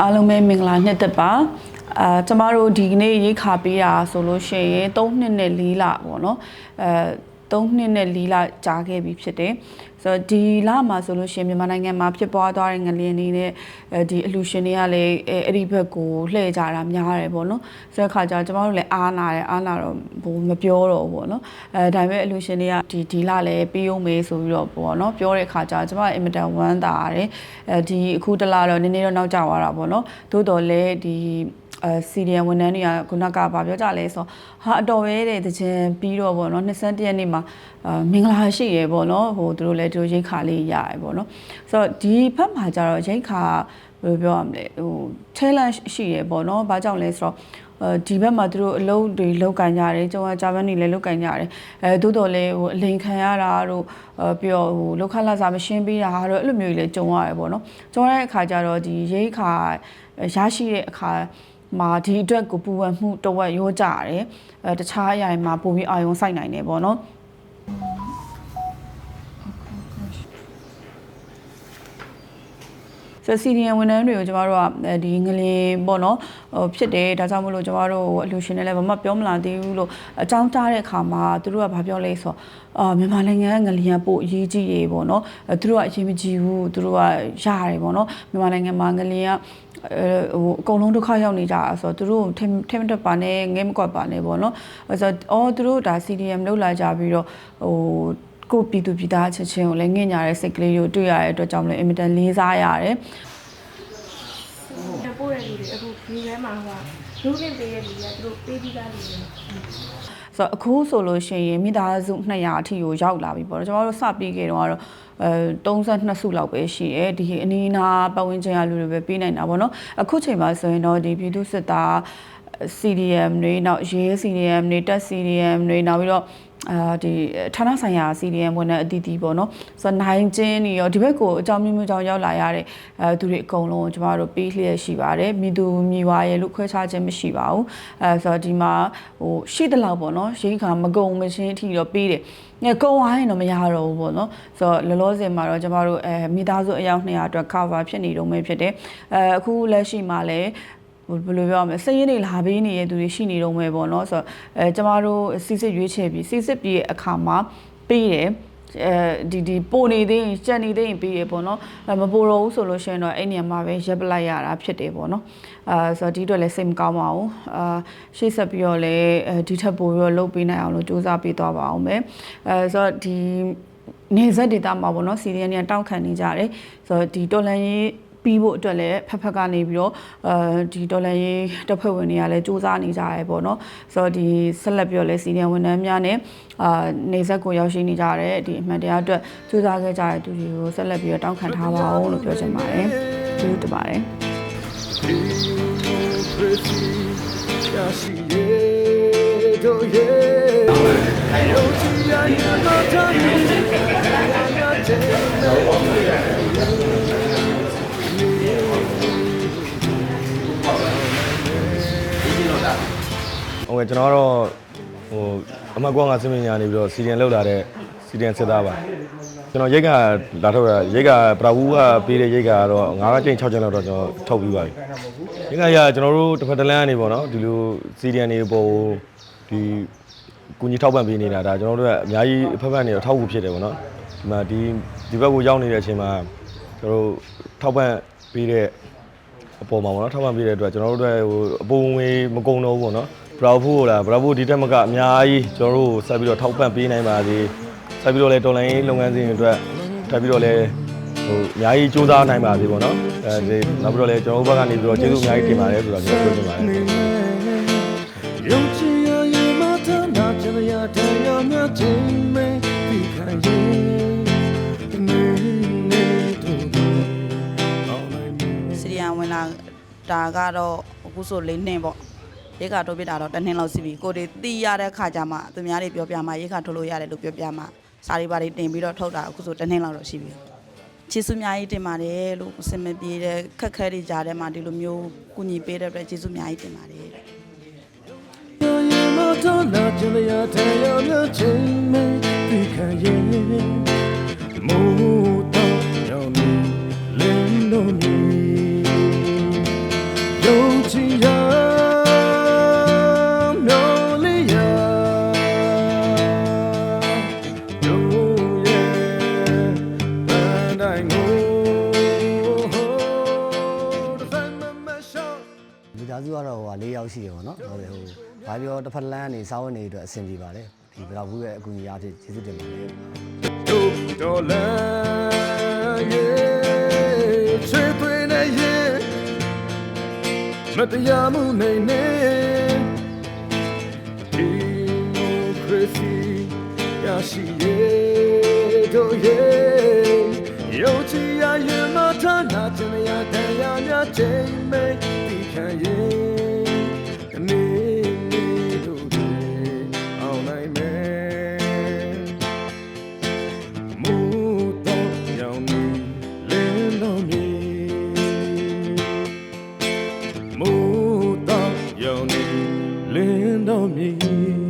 အားလုံးပဲမင်္ဂလာနှစ်သက်ပါအာကျမတို့ဒီကနေ့ရိတ်ခါပေးတာဆိုလို့ရှိရင်3နှစ်နဲ့4လပေါ့နော်အဲ 3နှစ်နဲ့4လကြာခဲ့ပြီဖြစ်တယ်ဆိုတော့ဒီလမှာဆိုလို့ရှိရင်မြန်မာနိုင်ငံမှာဖြစ်ပွားသွားတဲ့ငလျင်တွေနဲ့အဲဒီအလူရှင်တွေကလည်းအဲအဲ့ဒီဘက်ကိုလှည့်ကြတာများတယ်ပေါ့နော်ဆိုတဲ့ခါကျတော့ကျမတို့လည်းအားနာတယ်အားနာတော့ဘို့မပြောတော့ဘူးပေါ့နော်အဲဒါပေမဲ့အလူရှင်တွေကဒီဒီလလည်းပြီးအောင်မေးဆိုပြီးတော့ပေါ့နော်ပြောတဲ့ခါကျတော့ကျမအင်မတန်ဝမ်းသာရတယ်အဲဒီအခုတစ်လတော့နည်းနည်းတော့နောက်ကျသွားတာပေါ့နော်သို့တော်လည်းဒီ အဲစီဒီယန်ဝန်ထမ်းတွေကခုနကဗာပြောကြလဲဆိုဟာအတော်ပဲတဲ့တကြံပြီးတော့ပေါ့နော်21ရက်နေ့မှာအာမင်္ဂလာရှိရပေါ့နော်ဟိုသူတို့လည်းသူတို့ရိတ်ခါလေးရရပေါ့နော်ဆိုတော့ဒီဘက်မှာကျတော့ရိတ်ခါဘယ်လိုပြောရမလဲဟို challenge ရှိရပေါ့နော်ဘာကြောင့်လဲဆိုတော့အဲဒီဘက်မှာသူတို့အလုပ်တွေလုပ်ကင်ကြတယ်ကျောင်းကဂျာမန်နေလည်းလုပ်ကင်ကြတယ်အဲသို့တော်လည်းဟိုအလိန်ခံရတာတို့အဲပြီးတော့ဟိုလောက်ခလာစာမရှင်းပေးတာတို့အဲ့လိုမျိုးကြီးလည်းကြုံရတယ်ပေါ့နော်ကြုံရတဲ့အခါကျတော့ဒီရိတ်ခါရရှိတဲ့အခါ မှာဒီအတွက်ကိုပူဝတ်မှုတဝက်ရောကြရတယ်အဲတခြားအရာတွေမှာပိုပြီးအာရုံစိုက်နိုင်တယ်ပေါ့နော်ဆိုစီဒီယန်ဝန်ထမ်းတွေကိုကျမတို့ကအဲဒီငလင်ပေါ့နော်ဟိုဖြစ်တယ်ဒါကြောင့်မလို့ကျမတို့အလူရှင်တွေလည်းဘာမှပြောမလာသေးဘူးလို့အကြောင်းကြားတဲ့အခါမှာသူတို့ကဘာပြောလဲဆိုတော့အာမြန်မာနိုင်ငံကငလျင်ပို့အရေးကြီးရေပေါ့နော်အဲသူတို့ကအရေးမကြီးဘူးသူတို့ကရတယ်ပေါ့နော်မြန်မာနိုင်ငံမှာငလျင်ကအဲ ဟိုအကုန်လုံးဒုက္ခရောက်နေကြတာဆိုတော့သူတို့ထင်ထင်မတက်ပါနဲ့ငဲမကွက်ပါနဲ့ပေါ့နော်အဲဆိုတော့အော်သူတို့ဒါ CDM လောက်လာကြပြီးတော့ဟိုကိုပြည်သူပြည်သားအချင်းချင်းကိုလည်းငင့်ညာတဲ့စိတ်ကလေးကိုတွေ့ရတဲ့အတွက်ကြောင့်မလို့အင်မတန်လေးစားရတယ်ပို့တဲ့ လူတွေအခုဒီထဲမှာဟိုလူခင်ပေးတဲ့လူတွေကသူတို့ပေးပြီးသားလူတွေဆိုတော့အခုဆိုလို့ရှိရင်မိသားစု200အထိကိုရောက်လာပြီပေါ့နော်ကျွန်တော်တို့စပြီးခဲ့တော့ကတော့အဲ32စုလောက်ပဲရှိတယ်ဒီအနီးနားပတ်ဝန်းကျင်ကလူတွေပဲပေးနိုင်တာပေါ့နော်အခုချိန်မှာဆိုရင်တော့ဒီပြည်သူစစ်သား CDM တွေနောက်ရေး CDM တွေတက် CDM တွေနောက်ပြီးတော့ အာဒီဌာနဆိုင်ရာ CDM ဝန်ထမ်းအသီးသီးပေါ့နော်ဆိုတော့နိုင်ချင်းနေရောဒီဘက်ကိုအကြောင်းမျိုးမျိုးကြောင့်ရောက်လာရတဲ့အဲသူတွေအကုန်လုံးကျမတို့ပေးလျက်ရှိပါတယ်မိသူမိဝါရဲ့လို့ခွဲခြားခြင်းမရှိပါဘူးအဲဆိုတော့ဒီမှာဟိုရှိတဲ့လောက်ပေါ့နော်ရိတ်ခါမကုံမချင်းအထိတော့ပေးတယ်ငယ်ကုံသွားရင်တော့မရတော့ဘူးပေါ့နော်ဆိုတော့လောလောဆယ်မှာတော့ကျမတို့အဲမိသားစုအယောက်200အတွက် cover ဖြစ်နေတော့မှဖြစ်တယ်အဲအခုလက်ရှိမှာလည်း ဘယ်လိုပြောရမလဲစည်ရင်းတွေလာပေးနေတဲ့သူတွေရှိနေတော့မယ်ပေါ့နော်ဆိုတော့အဲကျမတို့စီစစ်ရွေးချယ်ပြီးစီစစ်ပြီးရဲ့အခါမှာပေးတယ်အဲဒီဒီပိုနေသေးရင်ကြံနေသေးရင်ပြီးရပေါ့နော်အဲမပိုတော့ဘူးဆိုလို့ရှိရင်တော့အဲ့နေရာမှာပဲရပ်ပလိုက်ရတာဖြစ်တယ်ပေါ့နော်အာဆိုတော့ဒီအတွက်လည်းစိတ်မကောင်းပါဘူးအာရှေ့ဆက်ပြီးတော့လည်းအဲဒီထက်ပိုပြီးတော့လုပ်ပေးနိုင်အောင်လို့စူးစမ်းပေးသွားပါအောင်ပဲအဲဆိုတော့ဒီနေဆက်ဒေတာမှာပေါ့နော်စီရီယန်တွေကတောက်ခံနေကြတယ်ဆိုတော့ဒီတော်လန်ရေး ပြီးဖို့အတွက်လည်းဖက်ဖက်ကနေပြီးတော့အဲဒီဒေါ်လာရေးတပ်ဖွဲ့ဝင်တွေကလည်းစူးစမ်းနေကြရဲပေါ့နော်ဆိုတော့ဒီဆက်လက်ပြီးတော့လည်းစီနီယံဝန်ထမ်းများနဲ့အာနေဆက်ကိုရောက်ရှိနေကြတဲ့ဒီအမှန်တရားအတွက်စူးစမ်းခဲ့ကြတဲ့သူတွေကိုဆက်လက်ပြီးတော့တောင်းခံထားပါအောင်လို့ပြောချင်ပါတယ်ကျေးဇူးတင်ပါတယ်ဟုတ် ကဲ့ကျွန်တော်ကတော့ဟိုအမတ်ကွာငါစင်မညာနေပြီးတော့စီဒီယန်လောက်လာတဲ့စီဒီယန်စစ်သားပါကျွန်တော်ရိတ်ကလာထုတ်ရရိတ်ကပရာဘူးကပေးတဲ့ရိတ်ကတော့9ကျင်း6ကျင်းလောက်တော့ကျွန်တော်ထုတ်ပြီးပါပြီရိတ်ကရကျွန်တော်တို့တစ်ဖက်တစ်လမ်းကနေပေါ့နော်ဒီလိုစီဒီယန်တွေပေါ်ဒီကုညီထောက်ပံ့ပေးနေတာဒါကျွန်တော်တို့ကအများကြီးအဖက်ဖက်နေတော့ထောက်ကူဖြစ်တယ်ပေါ့နော်ဒီမှာဒီဒီဘက်ကိုရောက်နေတဲ့အချိန်မှာကျွန်တော်တို့ထောက်ပံ့ပေးတဲ့အပေါ်မှာပေါ့နော်ထောက်ပံ့ပေးတဲ့အတွက်ကျွန်တော်တို့တွေဟိုအပုံငွေမကုန်တော့ဘူးပေါ့နော် Bravo လာ Bravo ဒီတက်မကအများကြီးကျွန်တော်တို့ဆက်ပြီးတော့ထောက်ပံ့ပေးနိုင်ပါသေးဆက်ပြီးတော့လဲတော်လိုင်းလုပ်ငန်းစဉ်အတွက်ထပ်ပြီးတော့လဲဟိုအများကြီးစူးစမ်းနိုင်ပါသေးပေါ့နော်အဲဒီနောက်ပြီးတော့လဲကျွန်တော်တို့ဘက်ကနေပြီးတော့ကျေးဇူးအများကြီးတင်ပါတယ်ဆိုတော့ကျွန်တော်ပြောချင်ပါတယ်ရုံချရရမထနာချင်ရတဲ့ရမြချင်းမေဒီခံရင်နေနေတို့အောင်နိုင်စရိယဝင်လာတာကတော့အခုဆို၄နှစ်ပေါ့ ရိတ်ခါထုတ်ပြတာတော့တနှင်းလောက်စီပြီကိုတွေတီးရတဲ့ခါကြမှာသူများတွေပြောပြမှာရိတ်ခါထုတ်လို့ရတယ်လို့ပြောပြမှာစာရီပါတွေတင်ပြီးတော့ထုတ်တာအခုဆိုတနှင်းလောက်တော့ရှိပြီခြေဆုအများကြီးတင်ပါတယ်လို့အစင်မပြေတဲ့ခက်ခဲတွေကြားထဲမှာဒီလိုမျိုးကုညီပေးတဲ့အတွက်ခြေဆုအများကြီးတင်ပါတယ်တော်ရမတော်လာကြလျာတဲ့ရောမြချင်းမဒီခရင် စုကတော့ဟို၄ယောက်ရှိတယ်ပေါ့နော်ဟုတ်တယ်ဟိုဘာပြောတစ်ဖက်လမ်းနေစားဝင်နေအတွက်အဆင်ပြေပါတယ်ဒီဘလောက်ဘူးရဲ့အကူအညီအားဖြင့်ကျေးဇူးတင်ပါတယ်တို့တော်လန်ရဲ့ချွေသွင်းနေရဲ့မတရားမှုနေနေဒီမိုကရေစီရရှိရဲ့တို့ရဲ့ယုံကြည်ရရင်မထနာချင်ရတရားများချိန်မဲ့ဒီခံရဲ့ on me.